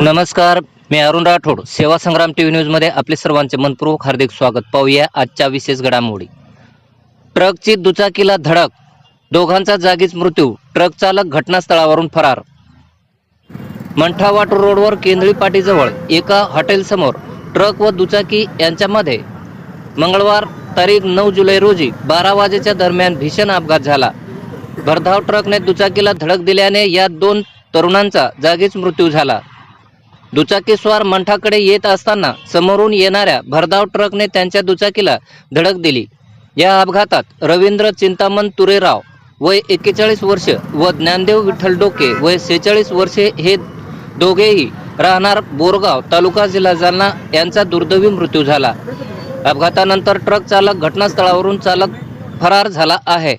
नमस्कार मी अरुण राठोड. सेवा संग्राम T V न्यूजमध्ये आपले सर्वांचे मनपूर्वक हार्दिक स्वागत. पाहूया आजच्या विशेष घडामोडी. ट्रकची दुचाकीला धडक. दोघांचा जागीच मृत्यू. ट्रक चालक घटनास्थळावरून फरार. मंठावाट रोडवर केंद्री पाटीजवळ एका हॉटेलसमोर ट्रक व दुचाकी यांच्यामध्ये मंगळवार तारीख नऊ जुलै रोजी बारा वाजेच्या दरम्यान भीषण अपघात झाला. भरधाव ट्रकने दुचाकीला धडक दिल्याने या दोन तरुणांचा जागीच मृत्यू झाला. दुचाकीस्वार मंठाकडे येत असताना समोरून येणाऱ्या भरधाव ट्रकने त्यांच्या दुचाकीला धडक दिली. या अपघातात रवींद्र चिंतामण तुरेराव वय एक्केचाळीस वर्ष व ज्ञानदेव विठ्ठल डोके वय सेहेचाळीस वर्षे हे दोघेही राहणार बोरगाव तालुका जिल्हा जालना यांचा दुर्दैवी मृत्यू झाला. अपघातानंतर ट्रक चालक घटनास्थळावरून चालक फरार झाला आहे.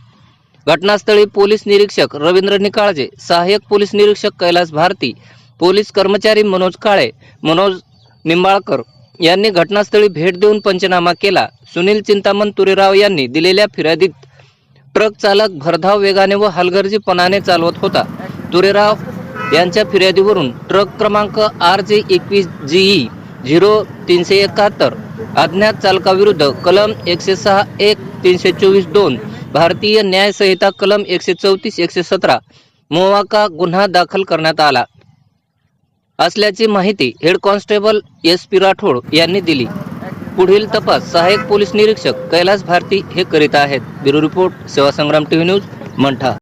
घटनास्थळी पोलीस निरीक्षक रवींद्र निकाळजे सहाय्यक पोलीस निरीक्षक कैलास भारती पोलीस कर्मचारी मनोज काळे मनोज निंबाळकर यांनी घटनास्थळी भेट देऊन पंचनामा केला. सुनील चिंतामण तुरेराव यांनी दिलेल्या फिर्यादीत ट्रक चालक भरधाव वेगाने व हलगर्जीपणाने चालवत होता. तुरेराव यांच्या फिर्यादीवरून ट्रक क्रमांक आर जे एकवीस जीई झिरो तीनशे एकाहत्तर अज्ञात चालकाविरुद्ध कलम एकशे सहा एक तीनशे चोवीस दोन भारतीय न्यायसंहिता कलम एकशे चौतीस एकशे सतरा मोवाका गुन्हा दाखल करण्यात आला. असल्याची माहिती head constable S P Rathod यांनी दिली. पुढील तपास सहाय्यक पोलीस निरीक्षक कैलास भारती हे करीत आहेत. ब्युरो रिपोर्ट सेवा संग्राम टीव्ही न्यूज मंठा.